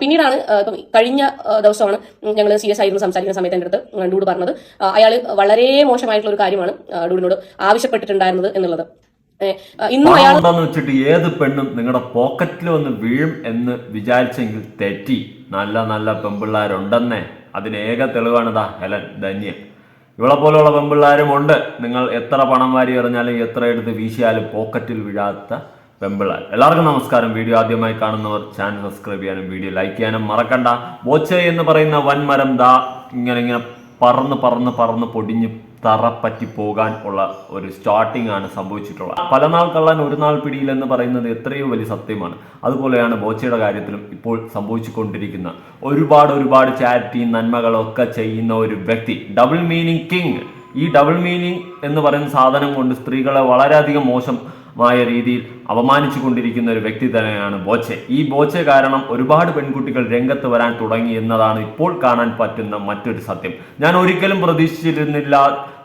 പിന്നീടാണ് ഇപ്പം കഴിഞ്ഞ ദിവസമാണ് ഞങ്ങൾ സീരിയസ് ആയിരുന്നു സംസാരിക്കുന്ന സമയത്ത് എന്റെ അടുത്ത് ഡൂഡ് പറഞ്ഞത്. അയാൾ വളരെ മോശമായിട്ടുള്ള ഒരു കാര്യമാണ് ഡൂഡിനോട് ആവശ്യപ്പെട്ടിട്ടുണ്ടായിരുന്നത് എന്നുള്ളത്. ഇന്നും അയാൾ വെച്ചിട്ട് ഏത് പെണ്ണും നിങ്ങളുടെ പോക്കറ്റിൽ വന്ന് വീഴും എന്ന് വിചാരിച്ചെങ്കിൽ തെറ്റി. നല്ല നല്ല പെമ്പിള്ളാരുണ്ടെന്നേ. അതിന് ഏക തെളിവാണിതാ ഹെലൻ ധന്യ ഇവളെ പോലുള്ള പെമ്പിള്ളാരും ഉണ്ട്. നിങ്ങൾ എത്ര പണം വാരി എറിഞ്ഞാലും എത്ര എടുത്ത് വീശിയാലും പോക്കറ്റിൽ വീഴാത്ത പെമ്പിള്ളാർ എല്ലാവർക്കും നമസ്കാരം. വീഡിയോ ആദ്യമായി കാണുന്നവർ ചാനൽ സബ്സ്ക്രൈബ് ചെയ്യാനും വീഡിയോ ലൈക്ക് ചെയ്യാനും മറക്കണ്ട. വോച്ച് എന്ന് പറയുന്ന വൻമരം ദാ ഇങ്ങനെ ഇങ്ങനെ പറന്ന് പറന്ന് പറന്ന് പൊടിഞ്ഞ് തറ പറ്റി പോകാൻ ഉള്ള ഒരു സ്റ്റാർട്ടിംഗ് ആണ് സംഭവിച്ചിട്ടുള്ളത്. പല നാൾ കള്ളാൻ ഒരു നാൾ പിടിയിൽ എന്ന് പറയുന്നത് എത്രയോ വലിയ സത്യമാണ്. അതുപോലെയാണ് ബോച്ചയുടെ കാര്യത്തിലും ഇപ്പോൾ സംഭവിച്ചുകൊണ്ടിരിക്കുന്ന ഒരുപാട് ഒരുപാട് ചാരിറ്റി നന്മകളൊക്കെ ചെയ്യുന്ന ഒരു വ്യക്തി. ഡബിൾ മീനിങ് കിങ് ഈ ഡബിൾ മീനിങ് എന്ന് പറയുന്ന സാധനം കൊണ്ട് സ്ത്രീകളെ വളരെയധികം മോശമായ രീതിയിൽ അപമാനിച്ചു കൊണ്ടിരിക്കുന്ന ഒരു വ്യക്തി തന്നെയാണ് ബോച്ചെ. ഈ ബോച്ചെ കാരണം ഒരുപാട് പെൺകുട്ടികൾ രംഗത്ത് വരാൻ തുടങ്ങി എന്നതാണ് ഇപ്പോൾ കാണാൻ പറ്റുന്ന മറ്റൊരു സത്യം. ഞാൻ ഒരിക്കലും പ്രതീക്ഷിച്ചിരുന്നില്ല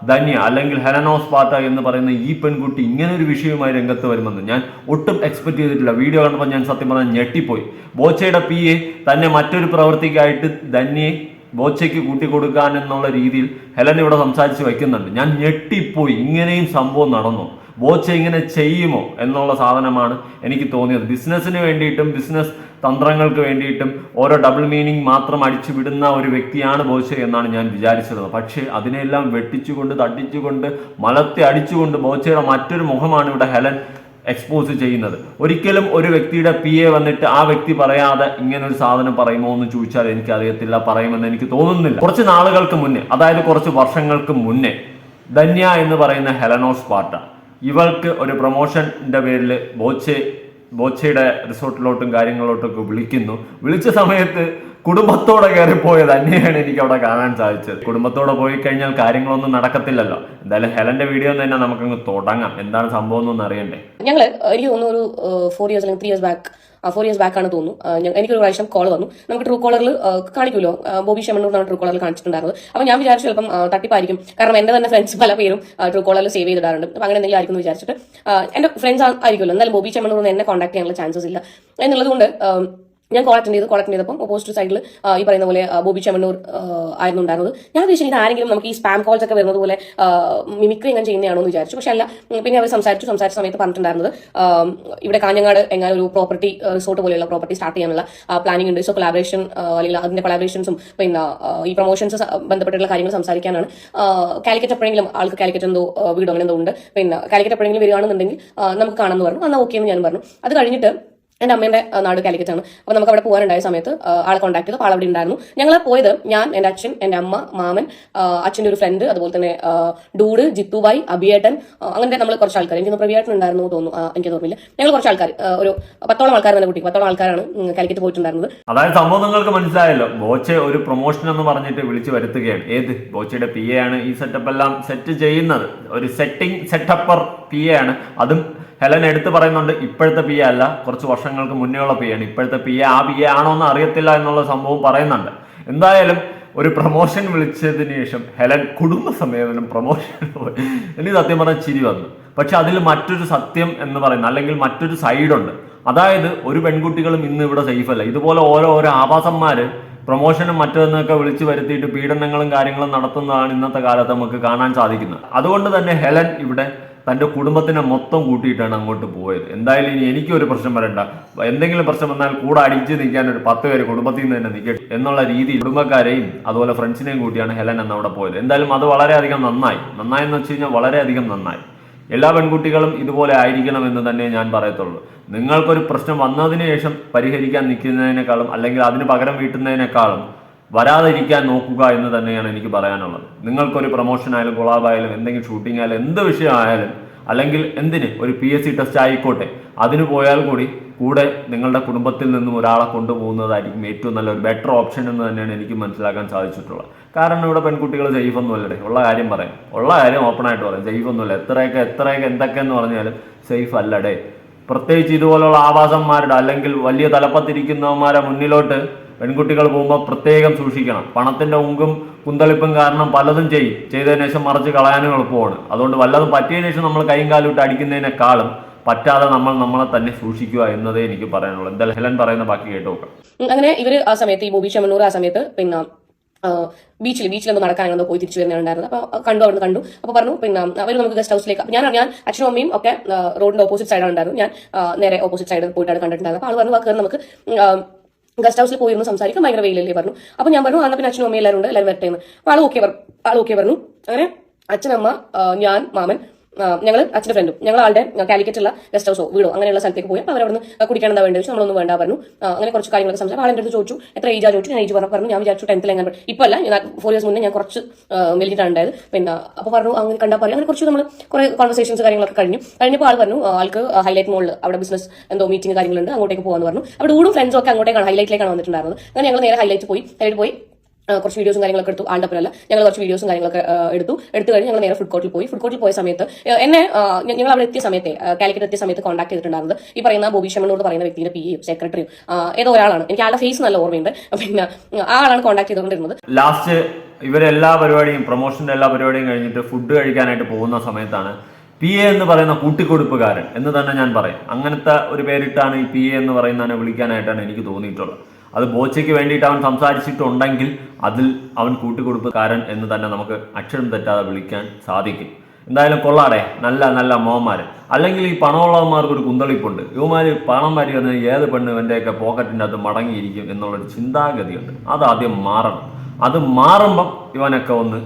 ധന്യ അല്ലെങ്കിൽ ഹെലനോസ് പാട്ട എന്ന് പറയുന്ന ഈ പെൺകുട്ടി ഇങ്ങനെ ഒരു വിഷയവുമായി രംഗത്ത് വരുമെന്ന്. ഞാൻ ഒട്ടും എക്സ്പെക്ട് ചെയ്തിട്ടില്ല. വീഡിയോ കണ്ടപ്പോൾ ഞാൻ സത്യം പറഞ്ഞാൽ ഞെട്ടിപ്പോയി. ബോച്ചയുടെ പി എ തന്നെ മറ്റൊരു പ്രവൃത്തിക്കായിട്ട് ധന്യയെ ബോച്ചയ്ക്ക് കൂട്ടിക്കൊടുക്കാൻ എന്നുള്ള രീതിയിൽ ഹെലൻ ഇവിടെ സംസാരിച്ച് വയ്ക്കുന്നുണ്ട്. ഞാൻ ഞെട്ടിപ്പോയി. ഇങ്ങനെയും സംഭവം നടന്നു? ബോച്ച ഇങ്ങനെ ചെയ്യുമോ എന്നുള്ള സാധനമാണ് എനിക്ക് തോന്നിയത്. ബിസിനസ്സിന് വേണ്ടിയിട്ടും ബിസിനസ് തന്ത്രങ്ങൾക്ക് വേണ്ടിയിട്ടും ഓരോ ഡബിൾ മീനിങ് മാത്രം അടിച്ചു വിടുന്ന ഒരു വ്യക്തിയാണ് ബോച്ച എന്നാണ് ഞാൻ വിചാരിച്ചിരുന്നത് പക്ഷേ അതിനെല്ലാം വെട്ടിച്ചുകൊണ്ട് തട്ടിച്ചുകൊണ്ട് മലത്തെ അടിച്ചുകൊണ്ട് ബോച്ചയുടെ മറ്റൊരു മുഖമാണ് ഇവിടെ ഹെലൻ എക്സ്പോസ് ചെയ്യുന്നത്. ഒരിക്കലും ഒരു വ്യക്തിയുടെ പി എ വന്നിട്ട് ആ വ്യക്തി പറയാതെ ഇങ്ങനെ ഒരു സാധനം പറയുമോ എന്ന് ചോദിച്ചാൽ എനിക്ക് അറിയത്തില്ല പറയുമെന്ന് എനിക്ക് തോന്നുന്നില്ല. കുറച്ച് നാളുകൾക്ക് മുന്നേ അതായത് കുറച്ച് വർഷങ്ങൾക്ക് മുന്നേ ധന്യ എന്ന് പറയുന്ന ഹെലനോസ് പാട്ട ഇവൾക്ക് ഒരു പ്രൊമോഷന്റെ പേരിൽ ബോച്ചെ ബോച്ചയുടെ റിസോർട്ടിലോട്ടും കാര്യങ്ങളിലോട്ടും ഒക്കെ വിളിക്കുന്നു. വിളിച്ച സമയത്ത് കുടുംബത്തോടെ കയറിപ്പോയത് തന്നെയാണ് എനിക്ക് അവിടെ കാണാൻ സാധിച്ചത്. കുടുംബത്തോടെ പോയി കഴിഞ്ഞാൽ കാര്യങ്ങളൊന്നും നടക്കത്തില്ലല്ലോ. എന്തായാലും ഹെലന്റെ വീഡിയോ തന്നെ നമുക്കങ്ങ് തുടങ്ങാം. എന്താണ് സംഭവം എന്നൊന്ന് അറിയണ്ടേ? എനിക്ക് തോന്നുന്നു ഒരു ഫോർ ഇയേഴ്സ് അല്ലെങ്കിൽ three years back four years back ആണ് തോന്നുന്നു. എനിക്കൊരു പ്രാവശ്യം കോൾ വന്നു. നമുക്ക് ട്രൂ കോളറിൽ കാണിക്കുമല്ലോ. ബോബി ഷെമണ്ണൂർ എന്നാണ് ട്രൂ കോളറിൽ കാണിച്ചിട്ടുണ്ടായിരുന്നത്. അപ്പോൾ ഞാൻ വിചാരിച്ചു ചിലപ്പം തട്ടിപ്പായിരിക്കും. കാരണം എന്റെ തന്നെ ഫ്രണ്ട്സ് പല പേരും ട്രൂ കോളറിൽ സേവ് ചെയ്തിടാറുണ്ട്. അപ്പോൾ അങ്ങനെ എന്തെങ്കിലും ആയിരിക്കും എന്ന് വിചാരിച്ചിട്ട് എന്റെ ഫ്രണ്ട്സ് ആയിരിക്കുമല്ലോ. എന്നാലും ബോബി ഷെമണ്ണൂർ എന്നെ കോൺടാക്ട് ചെയ്യാനുള്ള ചാൻസസ് ഇല്ല. എന്നുള്ളത് കൊണ്ട് ഞാൻ കോൾ അറ്റൻഡ് ചെയ്തു കോൾ അറ്റൻഡ് ചെയ്തപ്പോൾ ഓപ്പോസിറ്റ് സൈഡിൽ ഈ പറയുന്ന പോലെ ബോബി ചെമ്മണ്ണൂർ ആയിരുന്നു ഉണ്ടായിരുന്നത് ഞാൻ വിചാരിച്ചു ഇത് ആരെങ്കിലും നമുക്ക് ഈ സ്പാം കോൾസ് ഒക്കെ വരുന്നത് പോലെ മിമിക്രി എങ്ങനെ ചെയ്യുന്നതാണോ എന്ന് വിചാരിച്ചു. പക്ഷെ അല്ല പിന്നെ അവർ സംസാരിച്ചു സംസാരിച്ച സമയത്ത് പറഞ്ഞിട്ടുണ്ടായിരുന്നത് ഇവിടെ കാഞ്ഞങ്ങാട് എങ്ങനെ ഒരു പ്രോപ്പർട്ടി റിസോർട്ട് പോലെയുള്ള പ്രോപ്പർട്ടി സ്റ്റാർട്ട് ചെയ്യാനുള്ള പ്ലാനിംഗ് ഉണ്ട്. സോ കൊളാബറേഷൻ അല്ലെങ്കിൽ അതിന്റെ കൊളാബറേഷൻസും പിന്നെ ഈ പ്രൊമോഷൻസ് ബന്ധപ്പെട്ടുള്ള കാര്യങ്ങൾ സംസാരിക്കാനാണ്. കാലിക്കറ്റ് എപ്പോഴെങ്കിലും ആൾക്ക് കാലിക്കറ്റ് എന്തോ വീടോ അങ്ങനെ എന്തോ ഉണ്ട്. പിന്നെ കാലിക്കറ്റ് എപ്പോഴെങ്കിലും വരികയാണെന്നുണ്ടെങ്കിൽ നമുക്ക് കാണാമെന്ന് പറഞ്ഞു. എന്നാൽ ഓക്കെ എന്ന് ഞാൻ പറഞ്ഞു. അത് കഴിഞ്ഞിട്ട് എന്റെ അമ്മയുടെ നാട് കാലിക്കറ്റാണ് അപ്പോൾ അപ്പൊ നമുക്ക് അവിടെ പോകാനുണ്ടായ സമയത്ത് ആളെ കോൺടാക്ട് ചെയ്തു ആൾ അവിടെ ഉണ്ടായിരുന്നു. ഞങ്ങൾ പോയത് ഞാൻ എന്റെ അച്ഛൻ എന്റെ അമ്മ മാമൻ അച്ഛന്റെ ഒരു ഫ്രണ്ട് അതുപോലെ തന്നെ ഡൂഡ് ജിത്തുബായി അബിയേട്ടൻ അങ്ങനെ നമ്മൾ കുറച്ച് ആൾക്കാർ എനിക്ക് പ്രവിയേട്ടൻ ഉണ്ടായിരുന്നു തോന്നുന്നു. എനിക്ക് തോന്നില്ല ഞങ്ങൾ കുറച്ച് ആൾക്കാർ ഒരു പത്തോളം ആൾക്കാർ തന്നെ കുട്ടി. പത്തോളം ആൾക്കാരാണ് കാലിക്കറ്റ് പോയിട്ടുണ്ടായിരുന്നത്. അതായത് സംഭവം നിങ്ങൾക്ക് മനസ്സിലായല്ലോ. ബോച്ചെ ഒരു പ്രൊമോഷൻ എന്ന് പറഞ്ഞിട്ട് വിളിച്ചു വരുത്തുകയാണ്. ഏത്? ബോച്ചയുടെ പി എ ആണ് ഈ സെറ്റപ്പ് എല്ലാം സെറ്റ് ചെയ്യുന്നത്. ഒരു സെറ്റിംഗ് സെറ്റപ്പർ പി എ ആണ്. അതും ഹെലൻ എടുത്തു പറയുന്നുണ്ട് ഇപ്പോഴത്തെ പി എ അല്ല കുറച്ച് വർഷങ്ങൾക്ക് മുന്നേ ഉള്ള പി ആണ്. ഇപ്പോഴത്തെ പി എ ആ പി എ ആണോ എന്ന് അറിയത്തില്ല എന്നുള്ള സംഭവം പറയുന്നുണ്ട്. എന്തായാലും ഒരു പ്രൊമോഷൻ വിളിച്ചതിന് ശേഷം ഹെലൻ കുടുംബസമേതനം പ്രൊമോഷൻ എനിക്ക് സത്യം പറഞ്ഞാൽ ചിരി വന്നു. പക്ഷെ അതിൽ മറ്റൊരു സത്യം എന്ന് പറയുന്നത് അല്ലെങ്കിൽ മറ്റൊരു സൈഡുണ്ട് അതായത് ഒരു പെൺകുട്ടികളും ഇന്ന് ഇവിടെ സേഫ് അല്ല. ഇതുപോലെ ഓരോ ഓരോ ആവാസന്മാർ പ്രൊമോഷനും മറ്റൊന്നൊക്കെ വിളിച്ചു വരുത്തിയിട്ട് പീഡനങ്ങളും കാര്യങ്ങളും നടത്തുന്നതാണ് ഇന്നത്തെ കാലത്ത് നമുക്ക് കാണാൻ സാധിക്കുന്നത്. അതുകൊണ്ട് തന്നെ ഹെലൻ ഇവിടെ തന്റെ കുടുംബത്തിനെ മൊത്തം കൂട്ടിയിട്ടാണ് അങ്ങോട്ട് പോയത്. എന്തായാലും ഇനി എനിക്കൊരു പ്രശ്നം വരണ്ട. എന്തെങ്കിലും പ്രശ്നം വന്നാൽ കൂടെ അടിച്ച് നിൽക്കാൻ ഒരു പത്ത് പേര് കുടുംബത്തിൽ നിന്ന് തന്നെ നിൽക്കട്ടെ എന്നുള്ള രീതിയിൽ കുടുംബക്കാരെയും അതുപോലെ ഫ്രണ്ട്സിനെയും കൂട്ടിയാണ് ഹെലൻ അന്ന് അവിടെ പോയത്. എന്തായാലും അത് വളരെയധികം നന്നായി. നന്നായി എന്ന് വെച്ച് കഴിഞ്ഞാൽ വളരെയധികം നന്നായി. എല്ലാ പെൺകുട്ടികളും ഇതുപോലെ ആയിരിക്കണം എന്ന് തന്നെ ഞാൻ പറയത്തുള്ളൂ. നിങ്ങൾക്കൊരു പ്രശ്നം വന്നതിന് ശേഷം പരിഹരിക്കാൻ നിൽക്കുന്നതിനേക്കാളും അല്ലെങ്കിൽ അതിന് പകരം വീട്ടുന്നതിനേക്കാളും വരാതിരിക്കാൻ നോക്കുക എന്ന് തന്നെയാണ് എനിക്ക് പറയാനുള്ളത്. നിങ്ങൾക്കൊരു പ്രൊമോഷൻ ആയാലും കൊളാബായാലും എന്തെങ്കിലും ഷൂട്ടിംഗ് ആയാലും എന്ത് വിഷയമായാലും അല്ലെങ്കിൽ എന്തിന് ഒരു പി എസ് സി ടെസ്റ്റ് ആയിക്കോട്ടെ അതിന് പോയാൽ കൂടി കൂടെ നിങ്ങളുടെ കുടുംബത്തിൽ നിന്നും ഒരാളെ കൊണ്ടുപോകുന്നതായിരിക്കും ഏറ്റവും നല്ല ഒരു ബെറ്റർ ഓപ്ഷൻ എന്ന് തന്നെയാണ് എനിക്ക് മനസ്സിലാക്കാൻ സാധിച്ചിട്ടുള്ളത്. കാരണം ഇവിടെ പെൺകുട്ടികൾ സേഫ് ഒന്നുമല്ലേ ഉള്ള കാര്യം പറയാം. ഉള്ള കാര്യം ഓപ്പൺ ആയിട്ട് പറയാം. സേഫ് ഒന്നുമില്ല എത്രയൊക്കെ എത്രയൊക്കെ എന്തൊക്കെ എന്ന് പറഞ്ഞാലും സേഫ് അല്ലടേ. പ്രത്യേകിച്ച് ഇതുപോലുള്ള ആവാസന്മാരുടെ അല്ലെങ്കിൽ വലിയ തലപ്പത്തിരിക്കുന്നവന്മാരെ മുന്നിലോട്ട് പെൺകുട്ടികൾ പോകുമ്പോൾ പ്രത്യേകം സൂക്ഷിക്കണം. പണത്തിന്റെ ഉങ്കും കുന്തളിപ്പും കാരണം പലതും ചെയ്യും. ചെയ്തതിനു ശേഷം മറിച്ച് കളയാനും എളുപ്പമാണ്. അതുകൊണ്ട് വല്ലതും പറ്റിയതിനു ശേഷം നമ്മൾ കൈയും കാലും ഇട്ട് അടിക്കുന്നതിനേക്കാളും പറ്റാതെ നമ്മൾ നമ്മളെ തന്നെ സൂക്ഷിക്കുക എന്നതേ എനിക്ക് പറയാനുള്ളൂ. എന്തായാലും ഹെലൻ പറയുന്ന ബാക്കി കേട്ട് നോക്കാം. അങ്ങനെ ഇവർ ആ സമയത്ത് ഈ മൂവി ഷമണ്ണൂർ ആ സമയത്ത് പിന്നെ ബീച്ചിൽ ബീച്ചിൽ ഒന്ന് നടക്കാൻ പോയി തിരിച്ചു വരുന്നുണ്ടായിരുന്നു. അപ്പൊ കണ്ടു അവിടെ കണ്ടു. അപ്പൊ പറഞ്ഞു പിന്നെ അവർ നമുക്ക് ഗസ്റ്റ് ഹൗസിലേക്ക് ഞാൻ ഞാൻ അച്ഛനും അമ്മയും ഒക്കെ റോഡിന്റെ ഓപ്പോസിറ്റ് സൈഡാണ് ഉണ്ടായിരുന്നു ഞാൻ നേരെ ഓപ്പോസിറ്റ് സൈഡിൽ പോയിട്ടാണ് കണ്ടിട്ടുണ്ടായിരുന്നത്. അപ്പൊ ആൾ പറഞ്ഞു "വാ, കയറി നമുക്ക്. ഗസ്റ്റ് ഹൗസിൽ പോയിരുന്നു സംസാരിക്കും. ഭയങ്കര വെയിലല്ലേ പറഞ്ഞു. അപ്പൊ ഞാൻ പറഞ്ഞു അന്നപ്പിന് അച്ഛനും അമ്മയും എല്ലാവരും ഉണ്ട്. എല്ലാവരും വരട്ടെ എന്ന്. അപ്പൊ ആൾ ഓക്കെ പറഞ്ഞു ആൾ ഓക്കെ പറഞ്ഞു. അങ്ങനെ അച്ഛനമ്മ ഞാൻ മാമൻ ഞങ്ങൾ അച്ഛന്റെ ഫ്രണ്ടും ഞങ്ങൾ ആളുടെ കാലിക്കറ്റുള്ള ഗസ്റ്റ് ഹൗസോ വീടോ അങ്ങനെയുള്ള സ്ഥലത്തേക്ക് പോയി. അപ്പോൾ അവിടുന്ന് കുടിക്കാൻ എന്താ വേണ്ടത് നമ്മളൊന്നും വേണ്ട പറഞ്ഞു. അങ്ങനെ കുറച്ച് കാര്യങ്ങളൊക്കെ സംസാരിച്ചു. ആളെന്റെ അടുത്ത് ചോദിച്ചു എത്ര ഏജാ ചോദിച്ചു. ഞാൻ ഏജ് പറഞ്ഞു പറഞ്ഞു. ഞാൻ വിചാരിച്ചു ടെൻത്തിൽ എങ്ങനെ ഇപ്പോൾ അല്ല ഫോർ ഇയേഴ്സ് മുന്നേ ഞാൻ കുറച്ച് വലിയിട്ടാണ് ഉണ്ടായത് പിന്നെ അപ്പോൾ പറഞ്ഞു അങ്ങനെ കണ്ടാൽ പറയും അങ്ങനെ കുറച്ച് നമ്മൾ കുറേ കോൺവെർസേഷൻസ് കാര്യങ്ങളൊക്കെ കഴിഞ്ഞു. കഴിഞ്ഞപ്പോൾ ആൾ പറഞ്ഞു ആൾക്ക് ഹൈലൈറ്റ് മോളിൽ അവിടെ ബിസിനസ് എന്തോ മീറ്റിംഗ് കാര്യങ്ങളുണ്ട്. അങ്ങോട്ടേക്ക് പോകാന്ന് പറഞ്ഞു. അവിടെ ഊടും ഫ്രണ്ട്സും ഒക്കെ അങ്ങോട്ടേക്കാണ് ഹൈലൈറ്റിലേക്കാണ് വന്നിട്ടുണ്ടായിരുന്നത്. അങ്ങനെ ഞങ്ങൾ നേരെ ഹൈലൈറ്റ് പോയി. ഹൈലൈറ്റ് പോയി. കുറച്ച് വീഡിയോസും കാര്യങ്ങളൊക്കെ എടുത്തു. ആളുടെ ഞങ്ങൾ കുറച്ച് വീഡിയോസും കാര്യങ്ങളൊക്കെ എടുത്തു. എടുത്തു കഴിഞ്ഞ് ഞങ്ങൾ നേരെ ഫുഡ് കോർട്ടിൽ പോയി. ഫുഡ് കോർട്ടിൽ പോയ സമയത്ത് എന്നെ ഞങ്ങൾ അവിടെ എത്തിയ സമയത്തെ കാലിക്കറ്റ് എത്തിയ സമയത്ത് കോൺടാക്ട് ചെയ്തിട്ടുണ്ടായിരുന്നത് ഈ പറയുന്ന ബോബി ശമനോട് പറയുന്ന വ്യക്തിയുടെ പി എയും സെക്രട്ടറിയും ഏതോ ഒരാളാണ്. എനിക്ക് ആളുടെ ഫേസ് നല്ല ഓർമ്മയുണ്ട്. പിന്നെ ആ ആളാണ് കോൺടാക്ട് ചെയ്തുകൊണ്ടിരുന്നത്. ലാസ്റ്റ് ഇവരെല്ലാ പരിപാടിയും പ്രൊമോഷന്റെ എല്ലാ പരിപാടിയും കഴിഞ്ഞിട്ട് ഫുഡ് കഴിക്കാനായിട്ട് പോകുന്ന സമയത്താണ് പി എ എന്ന് പറയുന്ന കൂട്ടിക്കൊടുപ്പുകാരൻ എന്ന് തന്നെ ഞാൻ പറയും. അങ്ങനത്തെ ഒരു പേരിട്ടാണ് ഈ പി എ എന്ന് പറയുന്നതിനെ വിളിക്കാനായിട്ടാണ് എനിക്ക് തോന്നിയിട്ടുള്ളത്. അത് ബോച്ചയ്ക്ക് വേണ്ടിയിട്ട് അവൻ സംസാരിച്ചിട്ടുണ്ടെങ്കിൽ അതിൽ അവൻ കൂട്ടിക്കൊടുപ്പുകാരൻ എന്ന് തന്നെ നമുക്ക് അക്ഷരം തെറ്റാതെ വിളിക്കാൻ സാധിക്കും. എന്തായാലും കൊള്ളാടെ. നല്ല നല്ല മോന്മാര് അല്ലെങ്കിൽ ഈ പണമുള്ളവന്മാർക്ക് ഒരു കുന്തളിപ്പുണ്ട്. ഇവന്മാര് പണം വാരി വന്ന് ഏത് പെണ്ണ് എന്റെയൊക്കെ പോക്കറ്റിന്റെ അകത്ത് മടങ്ങിയിരിക്കും എന്നുള്ളൊരു ചിന്താഗതിയുണ്ട്. അത് ആദ്യം മാറണം. അത് മാറുമ്പം ഇവനൊക്കെ ഒന്ന്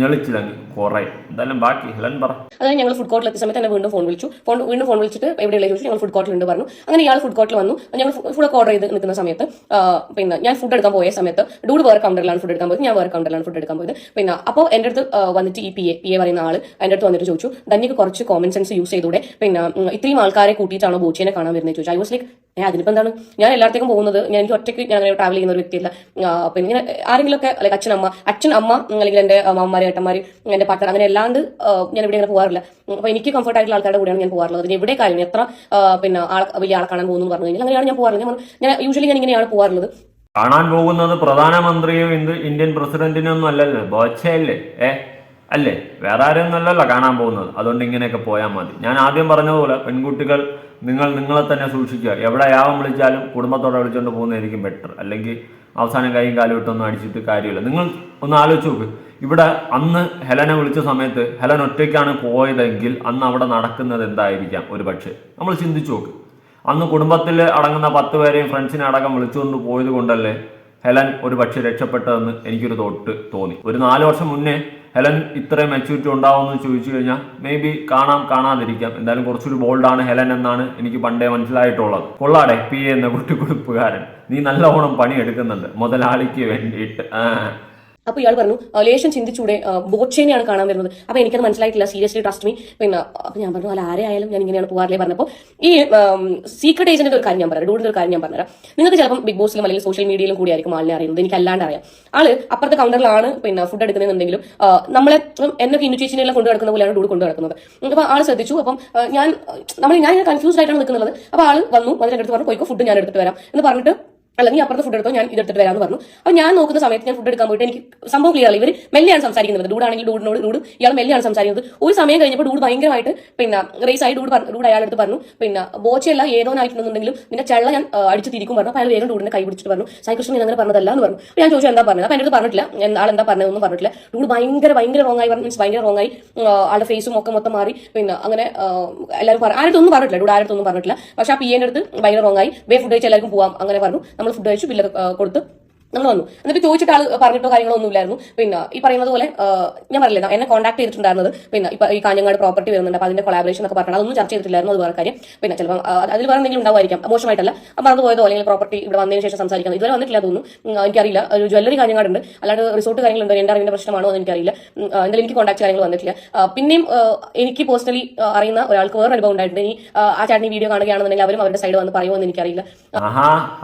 ഞെളിച്ചിലങ്ങ് കുറയും എന്തായാലും ബാക്കി ഹെലൻ പറ. അതായത് ഞങ്ങൾ ഫുഡ് കോർട്ടിൽ എത്തിയ സമയത്ത് തന്നെ വീണ്ടും ഫോൺ വിളിച്ചു. ഫോൺ വീണ്ടും ഫോൺ വിളിച്ചിട്ട് എവിടെയുള്ള ചോദിച്ചു. ഞങ്ങൾ ഫുഡ് കോർട്ടിൽ ഉണ്ട് പറഞ്ഞു. അങ്ങനെ ഇയാൾ ഫുഡ് കോർട്ടിൽ വന്നു. ഞങ്ങൾ ഫുഡൊക്കെ ഓർഡർ ചെയ്ത് നിൽക്കുന്ന സമയത്ത് പിന്നെ ഞാൻ ഫുഡ് എടുക്കാൻ പോയ സമയത്ത് ഡൂഡ് വേറെ കൗണ്ടറിലാണ് ഫുഡ് എടുക്കാൻ പോയത്. ഞാൻ വേറെ കൗണ്ടറിലാണ് ഫുഡ് എടുക്കാൻ പോയത്. പിന്നെ അപ്പോൾ എന്റെ അടുത്ത് വന്നിട്ട് ഈ പി എ പി എ പറയുന്ന ആൾ എന്റെ അടുത്ത് വന്നിട്ട് ചോദിച്ചു. ധന്യക്ക് കുറച്ച് കോമൺ സെൻസ് യൂസ് ചെയ്തൂടെ. പിന്നെ ഇത്രയും ആൾക്കാരെ കൂട്ടിയിട്ടാണോ ബോച്ചിനെ കാണാൻ വരുന്നത് ചോദിച്ചു. ഐ വാസ് ലൈക്ക് ഞാൻ അതിനിപ്പോൾ എന്താണ്? ഞാൻ എല്ലായിടത്തേക്കും പോകുന്നത്. ഞാൻ എനിക്ക് ഒറ്റയ്ക്ക് ഞാൻ ട്രാവൽ ചെയ്യുന്ന ഒരു വ്യക്തിയല്ല. പിന്നെ ഇങ്ങനെ ആരെങ്കിലുമൊക്കെ ലൈക്ക് അച്ഛൻ അമ്മ അച്ഛൻ അമ്മ അല്ലെങ്കിൽ എന്റെ മാമ്മമാർ ഏട്ടന്മാർ എന്റെ പാർട്ട്ണർ അങ്ങനെ അല്ലാണ്ട് ഞാൻ ഇവിടെ അങ്ങനെ പോകാറില്ല. അപ്പൊ എനിക്ക് കംഫർട്ട് ആയിട്ടുള്ള ആൾക്കാരുടെ കൂടെയാണ് ഞാൻ പോകാറുള്ളത്. പിന്നെ എവിടെ കാര്യം? എത്ര പിന്നെ ആൾ വലിയ ആൾ കാണാൻ പോകുന്നു പറഞ്ഞു കഴിഞ്ഞാൽ അങ്ങനെയാണ് ഞാൻ പോകാറുള്ളത്. ഞാൻ യൂഷ്വലി ഞാൻ ഇങ്ങനെയാണ് പോകാറുള്ളത്. കാണാൻ പോകുന്നത് പ്രധാനമന്ത്രിയും ഇന്ത് ഇന്ത്യൻ പ്രസിഡന്റിനൊന്നും അല്ലല്ലോ. ബോച്ചയല്ലേ? ഏ? അല്ലേ? വേറെ ആരെയൊന്നും അല്ലല്ലോ കാണാൻ പോകുന്നത്. അതുകൊണ്ട് ഇങ്ങനെയൊക്കെ പോയാൽ മതി. ഞാൻ ആദ്യം പറഞ്ഞതുപോലെ പെൺകുട്ടികൾ നിങ്ങൾ നിങ്ങളെ തന്നെ സൂക്ഷിക്കുക. എവിടെ യാവം വിളിച്ചാലും കുടുംബത്തോടെ വിളിച്ചുകൊണ്ട് പോകുന്നതായിരിക്കും ബെറ്റർ അല്ലെങ്കിൽ അവസാനം കൈയും കാലും ഇട്ടൊന്നും അടിച്ചിട്ട് കാര്യമില്ല. നിങ്ങൾ ഒന്ന് ആലോചിച്ച് നോക്ക്. ഇവിടെ അന്ന് ഹെലനെ വിളിച്ച സമയത്ത് ഹെലൻ ഒറ്റയ്ക്കാണ് പോയതെങ്കിൽ അന്ന് അവിടെ നടക്കുന്നത് എന്തായിരിക്കാം? ഒരു പക്ഷേ. നമ്മൾ ചിന്തിച്ചു നോക്ക്. അന്ന് കുടുംബത്തിൽ അടങ്ങുന്ന പത്ത് പേരെയും ഫ്രണ്ട്സിനെ അടക്കം വിളിച്ചുകൊണ്ട് പോയത് കൊണ്ടല്ലേ ഹെലൻ ഒരു പക്ഷെ രക്ഷപ്പെട്ടതെന്ന് എനിക്കൊരു തൊട്ട് തോന്നി. ഒരു നാല് വർഷം മുന്നേ ഹെലൻ ഇത്രയും മെച്യൂരിറ്റി ഉണ്ടാവുമെന്ന് ചോദിച്ചു കഴിഞ്ഞാൽ മേ ബി കാണാം കാണാതിരിക്കാം. എന്തായാലും കുറച്ചൊരു ബോൾഡാണ് ഹെലൻ എന്നാണ് എനിക്ക് പണ്ടേ മനസ്സിലായിട്ടുള്ളത്. കൊള്ളാടെ പി എന്ന കുട്ടിക്കുടുപ്പുകാരൻ നീ നല്ലവണ്ണം പണിയെടുക്കുന്നുണ്ട്. മുതലാളിക്ക് വേണ്ടിയിട്ട്. അപ്പോൾ ഇയാൾ പറഞ്ഞു "ആ, ലേശം ചിന്തിച്ചൂടെ ബോച്ചേനെയാണ് കാണാൻ വരുന്നത്. അപ്പോൾ എനിക്കത് മനസ്സിലായിട്ടില്ല സീരിയസ്ലി ട്രസ്റ്റ് മീ പിന്നെ അപ്പോൾ ഞാൻ പറഞ്ഞു അല്ല ആരെയായാലും ഞാൻ ഇങ്ങനെയാണ് പോകാറില്ലേ പറഞ്ഞപ്പോൾ ഈ സീക്രട്ട് ഏജന്റിന്റെ ഒരു കാര്യം ഞാൻ പറയാം ഡൂഡിന്റെ ഒരു കാര്യം ഞാൻ പറഞ്ഞുതരാം. നിങ്ങൾക്ക് ചിലപ്പോൾ ബിഗ് ബോസിലും അല്ലെങ്കിൽ സോഷ്യൽ മീഡിയയിലും കൂടി ആയിരിക്കും ആളിനെ അറിയുന്നത് എനിക്ക് അല്ലാണ്ട് അറിയാം. ആൾ അപ്പുറത്തെ കൗണ്ടറിലാണ് പിന്നെ ഫുഡ് എടുക്കുന്നതെന്നുണ്ടെങ്കിലും ആ, നമ്മളെ എന്നൊക്കെ എന്നെ ഇന്നു ചേച്ചിനെല്ലാം കൊണ്ടു നടക്കുന്ന പോലെയാണ് ഡൂഡ് കൊണ്ടു നടക്കുന്നത്. അപ്പോൾ ആൾ ശ്രദ്ധിച്ചു അപ്പം ഞാൻ നമ്മൾ ഞാൻ കൺഫ്യൂസ്ഡ് ആയിട്ടാണ് നിൽക്കുന്നത്. അപ്പോൾ ആൾ വന്നു അതിനെടുത്ത് പറഞ്ഞു പോയിക്കോ ഫുഡ് ഞാൻ എടുത്തിട്ട് വരാം. എന്ന് പറഞ്ഞിട്ട് അല്ല നീ അപ്പുറത്ത് ഫുഡ് എടുത്തോ? ഞാൻ ഇതെടുത്തിട്ട് വരാമെന്ന് പറഞ്ഞു. അപ്പോൾ ഞാൻ നോക്കുന്ന സമയത്ത് ഞാൻ ഫുഡ് എടുക്കാൻ പോയിട്ട് എനിക്ക് സംഭവം ക്ലിയർ ആയി. ഇവർ മെല്ലെയാണ് സംസാരിക്കുന്നത്. ഡൂഡാണെങ്കിൽ ഡൂഡിനോട് ഡൂഡ് ഇയാൾ മെല്ലെയാണ് സംസാരിക്കുന്നത്. ഒരു സമയം കഴിഞ്ഞപ്പോൾ ഡൂഡ് ഭയങ്കരമായിട്ട് പിന്നെ റേസ് ആയി ഡൂഡ് പറഞ്ഞു ഡൂഡ് അയാളെടുത്ത് പറഞ്ഞു പിന്നെ ബോച്ചയല്ല ഏതോനായിട്ടുണ്ടെന്നുണ്ടെങ്കിലും നിന്റെ ചെള്ള ഞാൻ അടിച്ച് തിരിക്കും പറഞ്ഞു. അപ്പോൾ അയാൾ വേഗം ഡൂഡിനെ കൈ പിടിച്ചിട്ട് പറഞ്ഞു സായികൃഷ്ണൻ അങ്ങനെ പറഞ്ഞതല്ല എന്ന് പറഞ്ഞു. അപ്പോൾ ഞാൻ ചോദിച്ചു എന്താ പറഞ്ഞത്? അപ്പോൾ എന്റെ അടുത്ത് പറഞ്ഞിട്ടില്ല. ആൾ എന്താ പറഞ്ഞതൊന്നും പറഞ്ഞിട്ടില്ല. ഡൂഡ് ഭയങ്കര ഭയങ്കര റോങ് ആയി മീൻസ് ഭയങ്കര റോങ് ആയി. ആളുടെ ഫേസും ഒക്കെ മൊത്തം മാറി. പിന്നെ അങ്ങനെ എല്ലാവരും പറഞ്ഞു ആരുടെ പറഞ്ഞിട്ടില്ല. ഡൂഡ് ആരുടെ ഒന്നും പറഞ്ഞിട്ടില്ല. പക്ഷെ ആ പി എന്റെ അടുത്ത് ഭയങ്കര റോങ് ആയി. വേ ഫുഡ് കഴിച്ച് എല്ലാവർക്കും പോവാം. അങ്ങനെ പറഞ്ഞു. നമ്മൾ ഫുഡ് കഴിച്ചു ബില്ലൊക്കെ കൊടുത്ത് നമ്മൾ വന്നു. എന്നിട്ട് ചോദിച്ചിട്ട് ആൾ പറഞ്ഞിട്ടോ കാര്യങ്ങളോ ഒന്നും ഇല്ലായിരുന്നു പിന്നെ ഈ പറയുന്നത് പോലെ ഞാൻ പറഞ്ഞില്ല എന്നെ കോൺടാക്ട് ചെയ്തിട്ടുണ്ടായിരുന്നത്. പിന്നെ ഇപ്പൊ ഈ കാഞ്ഞങ്ങാട് പ്രോപ്പർട്ടി വരുന്നുണ്ട്. അപ്പൊ അതിന്റെ കൊളാബറേഷൻ ഒക്കെ പറഞ്ഞാൽ അതൊന്നും ചർച്ച ചെയ്തിട്ടില്ലായിരുന്നു. അത് വേറെ കാര്യം. പിന്നെ ചിലപ്പോൾ അതിൽ വേറെ എന്തെങ്കിലും ഉണ്ടാവുമായിരിക്കാം. മോശമായിട്ടല്ല. മറന്നു പോയതോ അല്ലെങ്കിൽ പ്രോപ്പർട്ടി ഇവിടെ വന്നതിന് ശേഷം സംസാരിക്കുന്നത്. ഇതുവരെ വന്നിട്ടില്ല തോന്നുന്നു. എനിക്കറിയില്ല. ഒരു ജ്വല്ലറി കാഞ്ഞങ്ങാടുണ്ട്. അല്ലാണ്ട് റിസോർട്ട് കാര്യങ്ങളുണ്ട്? എന്റെ അറിവിന്റെ പ്രശ്നമാണോ എന്ന് എനിക്കറിയില്ല. എന്തായാലും എനിക്ക് കോൺടാക്ട് കാര്യങ്ങൾ വന്നിട്ടില്ല. പിന്നെയും എനിക്ക് പേഴ്സണലി അറിയുന്ന ഒരാൾക്ക് വേറെ അനുഭവം ഉണ്ടായിട്ടുണ്ട്. ഇനി ആ, ചാട്ടിനി വീഡിയോ കാണുകയാണെന്നുണ്ടെങ്കിൽ അവരും അവരുടെ സൈഡ് വന്ന് പറയുമോ എന്ന് എനിക്കറിയില്ല.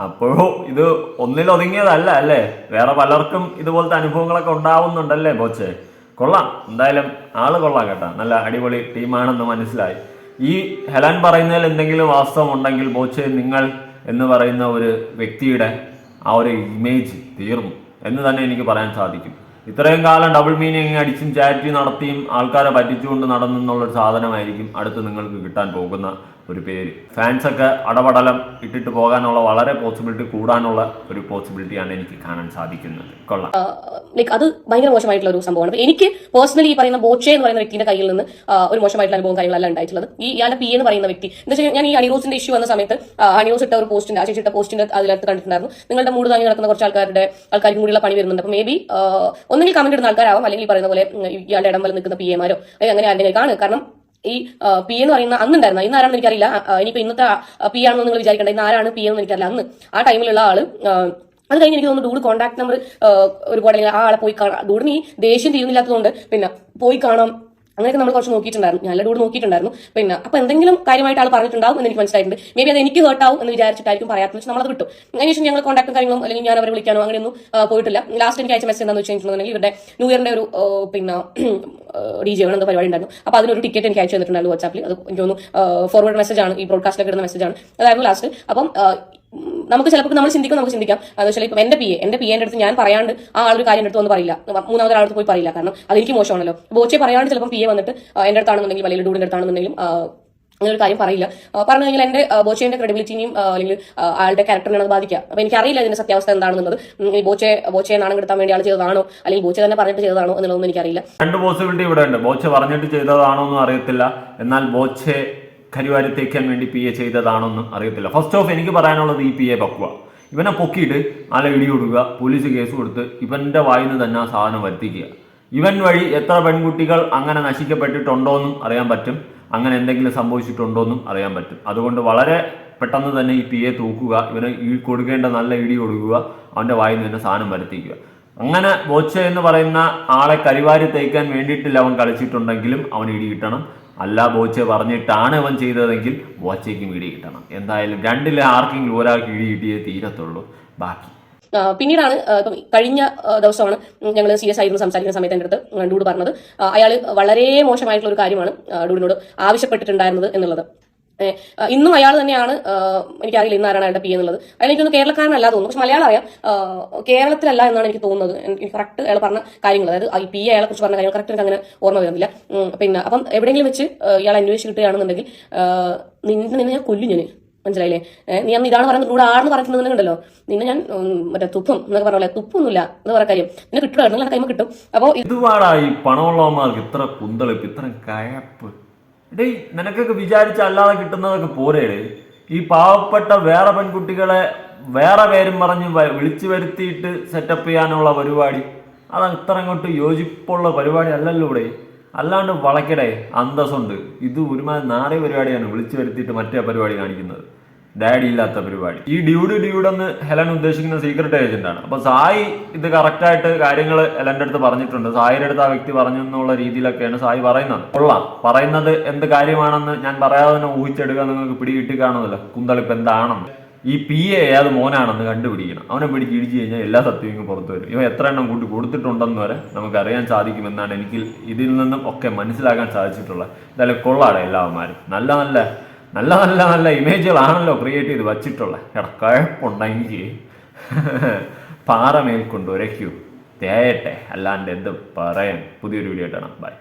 അപ്പോഴും ഇത് ഒന്നിലൊതുങ്ങിയതല്ല. അല്ലേ? വേറെ പലർക്കും ഇതുപോലത്തെ അനുഭവങ്ങളൊക്കെ ഉണ്ടാവുന്നുണ്ടല്ലേ കോച്ച്? കൊള്ളാം. എന്തായാലും ആൾ കൊള്ളാം കേട്ടോ. നല്ല അടിപൊളി ടീമാണെന്ന് മനസ്സിലായി. ഈ ഹെലൻ പറയുന്നതിൽ എന്തെങ്കിലും വാസ്തവം ഉണ്ടെങ്കിൽ ബോച്ച് നിങ്ങൾ എന്ന് പറയുന്ന ഒരു വ്യക്തിയുടെ ആ ഒരു ഇമേജ് തീർന്നു എന്ന് തന്നെ എനിക്ക് പറയാൻ സാധിക്കും. ഇത്രയും കാലം ഡബിൾ മീനിങ് അടിച്ചും ചാരിറ്റി നടത്തിയും ആൾക്കാരെ പറ്റിച്ചുകൊണ്ട് നടന്നു എന്നുള്ളൊരു സാധനമായിരിക്കും അടുത്ത് നിങ്ങൾക്ക് കിട്ടാൻ പോകുന്ന ഒരു പേര്. ഫാൻസൊക്കെ അടപടലം ഇട്ടിട്ട് പോകാനുള്ള വളരെ പോസിബിലിറ്റി കൂടാനുള്ള ഒരു പോസിബിലിറ്റിയാണ് എനിക്ക് കാണാൻ സാധിക്കുന്നത്. കൊള്ളാം. ലൈക്ക് അത് ഭയങ്കര മോശമായിട്ടുള്ള ഒരു സംഭവമാണ്. എനിക്ക് പേഴ്സണലി ഈ പറയുന്ന ബോച്ചെ എന്ന് പറയുന്ന വ്യക്തിയുടെ കയ്യിൽ നിന്ന് ഒരു മോശമായിട്ടുള്ള അനുഭവം കാര്യങ്ങളല്ല ഉണ്ടായിട്ടുള്ളത്. ഈ ഇയാളുടെ പി എന്ന് പറയുന്ന വ്യക്തി എന്താ വെച്ചാൽ ഞാൻ ഈ അണിറോസിന്റെ ഇഷ്യൂ വന്ന സമയത്ത് അണിറോസ് ഇട്ട ഒരു പോസ്റ്റിന്റെ ആ ചേച്ചി ഇട്ട പോസ്റ്റിന്റെ അതിലകത്ത് കണ്ടിട്ടുണ്ടായിരുന്നു. നിങ്ങളുടെ മൂട് താങ്ങി നടക്കുന്ന കുറച്ച് ആൾക്കാരുടെ ആൾക്കാർക്കും കൂടിയുള്ള പണി വരുന്നുണ്ട്. അപ്പൊ മേ ബി ഒന്നെങ്കിൽ കമന്റ് ഇടുന്ന ആൾക്കാരാവാം അല്ലെങ്കിൽ ഈ പറയുന്ന പോലെ ഇയാളുടെ ഇടം വരെ നിൽക്കുന്ന പി എമാരോ അല്ലെങ്കിൽ അങ്ങനെ ആരെങ്കിലും കാണും കാരണം ഈ പി എന്ന് പറയുന്ന അന്ന് ഉണ്ടായിരുന്നു ഇന്ന് ആരാണെന്ന് എനിക്കറിയില്ല. ഇനിയിപ്പോ ഇന്നത്തെ പി ആണെന്ന് നിങ്ങൾ വിചാരിക്കേണ്ട. ഇന്ന് ആരാണ് പി എന്ന് എനിക്കറിയില്ല. അന്ന് ആ ടൈമിലുള്ള ആൾ അത് കഴിഞ്ഞ് എനിക്ക് തോന്നുന്നു ഡൂഡ് കോൺടാക്ട് നമ്പർ ഒരുപാട് ആ ആളെ പോയി കാണാം ഡൂഡിന് ഈ ദേഷ്യം തീരുന്നില്ലാത്തതുകൊണ്ട് പിന്നെ പോയി കാണാം. അങ്ങനെയൊക്കെ നമ്മൾ കുറച്ച് നോക്കിയിട്ടുണ്ടായിരുന്നു. ഞാൻ ഡൂഡ് നോക്കിയിട്ടുണ്ടായിരുന്നു. പിന്നെ അപ്പൊ എന്തെങ്കിലും കാര്യമായിട്ട് ആൾ പറഞ്ഞിട്ടുണ്ടാവും എന്ന് എനിക്ക് മനസ്സിലായിട്ടുണ്ട്. മേ ബി അത് എനിക്ക് ഹേർട്ടാവും എന്ന് വിചാരിച്ചിട്ടായിരിക്കും പറയാത്തത് വെച്ചാൽ നമ്മളത് വിട്ടു അതിനുശേഷം ഞങ്ങൾ കോൺടാക്റ്റും കാര്യങ്ങളും അല്ലെങ്കിൽ ഞാൻ അവരെ വിളിക്കാനോ അങ്ങനെയൊന്നും പോയിട്ടില്ല. ലാസ്റ്റ് എനിക്ക് അയച്ച മെസ്സേജ് എന്താണെന്ന് വെച്ചിട്ടുണ്ടെങ്കിൽ ഇവരുടെ ന്യൂ ഇയറിന്റെ ഒരു പിന്നെ ഡി ജെ എന്തോ പരിപാടി ഉണ്ടായിരുന്നു. അപ്പൊ അതിനൊരു ടിക്കറ്റ് എനിക്ക് അയച്ചു തന്നിട്ടുണ്ടായിരുന്നു വാട്സാപ്പിൽ അത് എനിക്ക് തോന്നുന്നു ഫോർവേഡ് മെസ്സേജ് ആണ് ഈ ബ്രോഡ്കാസ്റ്റിലൊക്കെ ഇടുന്ന മെസ്സേജ് ആണ്. അതായിരുന്നു ലാസ്റ്റ് അപ്പം നമുക്ക് ചിലപ്പോൾ നമ്മൾ ചിന്തിക്കും നമുക്ക് ചിന്തിക്കാം. അത് വെച്ചാൽ ഇപ്പം എന്റെ പി എ എന്റെ പി എന്റെ അടുത്ത് ഞാൻ പറയാണ്ട് ആ ആളൊരു കാര്യം അടുത്ത് വന്ന് പറയില്ല. മൂന്നാമത്തെ ആളടുത്ത് പോയി പറയില്ല. കാരണം അതെനിക്ക് മോശമാണല്ലോ. ബോച്ചെ പറയാണ്ട് ചിലപ്പോൾ പി എ വന്നിട്ട് എന്റെ അടുത്താണെന്നുണ്ടെങ്കിൽ അല്ലെങ്കിൽ ഡൂഡിന്റെ അടുത്താണെന്നുണ്ടെങ്കിലും അങ്ങനെ ഒരു കാര്യം പറയില്ല. പറഞ്ഞു കഴിഞ്ഞാൽ എന്റെ ബോച്ചേന്റെ ക്രെഡിബിലിറ്റിനെയും അല്ലെങ്കിൽ ആളുടെ ക്യാരക്ടറിനെ അത് ബാധിക്കുക. അപ്പൊ എനിക്കറിയില്ല ഇതിന്റെ സത്യാവസ്ഥ എന്താണെന്നുള്ളത്. ബോച്ചെ ബോച്ചയെ നാണം കിട്ടാൻ വേണ്ടി ആൾ ചെയ്തതാണോ? അല്ലെങ്കിൽ ബോച്ചെ തന്നെ പറഞ്ഞിട്ട് ചെയ്തതാണോ എന്നുള്ളതൊന്നും എനിക്കറിയില്ല. രണ്ട് പോസിബിലിറ്റി ഇവിടെ ഉണ്ട് ബോച്ചെ പറഞ്ഞിട്ട് ചെയ്തതാണോ എന്നും അറിയത്തില്ല. എന്നാൽ ബോച്ചെ കരിവാരി തേക്കാൻ വേണ്ടി പി എ ചെയ്തതാണോന്നും അറിയത്തില്ല. ഫസ്റ്റ് ഓഫ് എനിക്ക് പറയാനുള്ളത് ഈ പി എ പക്കുക ഇവനെ പൊക്കിയിട്ട് ആളെ ഇടി കൊടുക്കുക പോലീസ് കേസ് കൊടുത്ത് ഇവന്റെ വായിൽ നിന്ന് തന്നെ ആ സാധനം വരുത്തിക്കുക. ഇവൻ വഴി എത്ര പെൺകുട്ടികൾ അങ്ങനെ നശിക്കപ്പെട്ടിട്ടുണ്ടോയെന്നും അറിയാൻ പറ്റും. അങ്ങനെ എന്തെങ്കിലും സംഭവിച്ചിട്ടുണ്ടോയെന്നും അറിയാൻ പറ്റും. അതുകൊണ്ട് വളരെ പെട്ടെന്ന് തന്നെ ഈ പി എ തൂക്കുക ഇവന് ഈ കൊടുക്കേണ്ട നല്ല ഇടി കൊടുക്കുക അവന്റെ വായിൽ നിന്ന് തന്നെ സാധനം വരുത്തിക്കുക. അങ്ങനെ ബോച്ച എന്ന് പറയുന്ന ആളെ കരിവാരി തേക്കാൻ വേണ്ടിയിട്ടില്ല അവൻ കളിച്ചിട്ടുണ്ടെങ്കിലും അവൻ ഇടി കിട്ടണം. അല്ല ബോച്ച പറഞ്ഞിട്ടാണ് അവൻ ചെയ്തതെങ്കിൽ ബോച്ചയ്ക്കും ഇടി കിട്ടണം. എന്തായാലും രണ്ടിലെ ആർക്കെങ്കിലും ഒരാൾക്ക് ഇടി കിട്ടിയേ തീരത്തുള്ളൂ. ബാക്കി. പിന്നീടാണ് ഇപ്പം കഴിഞ്ഞ ദിവസമാണ് ഞങ്ങൾ സി എസ് ആയിരുന്നു സംസാരിക്കുന്ന സമയത്ത് എന്റെ അടുത്ത് ഡൂഡ് പറഞ്ഞത്. അയാൾ വളരെ മോശമായിട്ടുള്ള ഒരു കാര്യമാണ് ഡൂഡിനോട് ആവശ്യപ്പെട്ടിട്ടുണ്ടായിരുന്നത് എന്നുള്ളത്. ഇന്നും അയാൾ തന്നെയാണ് എനിക്കറിയില്ല ഇന്ന് ആരാണ് അയാളുടെ പി എന്നുള്ളത്. അയാൾ എനിക്കൊന്ന് കേരളക്കാരനല്ല തോന്നുന്നു. പക്ഷെ മലയാളം അറിയാം കേരളത്തിലല്ല എന്നാണ് എനിക്ക് തോന്നുന്നത്. എനിക്ക് കറക്റ്റ് അയാൾ പറഞ്ഞ കാര്യങ്ങൾ. അതായത് ഈ പി അയാളെ കുറിച്ച് പറഞ്ഞ കാര്യങ്ങൾ കറക്റ്റ് എനിക്ക് അങ്ങനെ ഓർമ്മ വരുന്നില്ല. പിന്നെ അപ്പം എവിടെയെങ്കിലും വെച്ച് ഇയാൾ അന്വേഷിച്ച് കിട്ടുകയാണെന്നുണ്ടെങ്കിൽ നിന്നെ നിന്നെ ഞാൻ കൊല്ലും ഞാൻ മനസ്സിലായില്ലേ? നീ അന്ന് ഇതാണ് പറയുന്നത് കൂടെ ആണെന്ന് പറഞ്ഞിട്ടുണ്ടെന്നുണ്ടല്ലോ നിന്നെ ഞാൻ മറ്റേ തുപ്പും എന്നൊക്കെ പറഞ്ഞ തുപ്പൊന്നുമില്ല എന്ന് പറയാൻ കാര്യം. നിന്നെ കിട്ടുമായിരുന്നു നല്ല കൈമ കിട്ടും. അപ്പോൾ ഇതുപാടായി പണമുള്ളവന്മാർക്ക് ഇത്ര കുന്തളിപ്പ് ഇത്ര കയപ്പ്. എടേ നിനക്കൊക്കെ വിചാരിച്ച അല്ലാതെ കിട്ടുന്നതൊക്കെ പോരേട് ഈ പാവപ്പെട്ട വേറെ പെൺകുട്ടികളെ വേറെ പേരും പറഞ്ഞ് വിളിച്ചു വരുത്തിയിട്ട് സെറ്റപ്പ് ചെയ്യാനുള്ള പരിപാടി. അത് അത്ര അങ്ങോട്ട് യോജിപ്പുള്ള പരിപാടി അല്ലല്ലോ ഇവിടെ. അല്ലാണ്ട് വളയ്ക്കടേ അന്തസ്സുണ്ട്. ഇത് ഒരുമാതിരി നാറിയ പരിപാടിയാണ് വിളിച്ചു വരുത്തിയിട്ട് മറ്റേ പരിപാടി കാണിക്കുന്നത്. ഡാഡി ഇല്ലാത്ത പരിപാടി. ഈ ഡ്യൂഡ് ഡ്യൂഡ് എന്ന് ഹെലൻ ഉദ്ദേശിക്കുന്ന സീക്രട്ട് ഏജന്റ് ആണ്. അപ്പൊ സായി ഇത് കറക്റ്റ് ആയിട്ട് കാര്യങ്ങൾ ഹെലന്റെ അടുത്ത് പറഞ്ഞിട്ടുണ്ട്. സായിയുടെ അടുത്ത് ആ വ്യക്തി പറഞ്ഞു എന്നുള്ള രീതിയിലൊക്കെയാണ് സായി പറയുന്നത്. കൊള്ളാം. പറയുന്നത് എന്ത് കാര്യമാണെന്ന് ഞാൻ പറയാതെ തന്നെ ഊഹിച്ചെടുക്കാൻ നിങ്ങൾക്ക് പിടികിട്ടി കാണുമല്ലോ. കുന്തളിപ്പ് എന്താണെന്ന്. ഈ പി എ ഏത് മോനാണെന്ന് കണ്ടുപിടിക്കണം. അവനെ പിടിച്ച് ഇടിച്ചു കഴിഞ്ഞാൽ എല്ലാ സത്യവും പുറത്തു വരും. ഇവ എത്ര എണ്ണം കൂട്ടി കൊടുത്തിട്ടുണ്ടെന്ന് വരെ നമുക്ക് അറിയാൻ സാധിക്കുമെന്നാണ് എനിക്ക് ഇതിൽ നിന്നും ഒക്കെ മനസ്സിലാക്കാൻ സാധിച്ചിട്ടുള്ളത്. എന്തായാലും കൊള്ളാടെ എല്ലാവന്മാരും. നല്ല നല്ല നല്ല നല്ല നല്ല ഇമേജുകളാണല്ലോ ക്രിയേറ്റ് ചെയ്ത് വച്ചിട്ടുള്ളത് ഇടക്കഴപ്പുണ്ടെങ്കിൽ പാറമേൽ കൊണ്ട് ഉരയ്ക്കൂ തേയട്ടെ അല്ലാണ്ട് എന്ത് പറയാൻ പുതിയൊരു വീഡിയോ ആയിട്ടാണ് ബൈ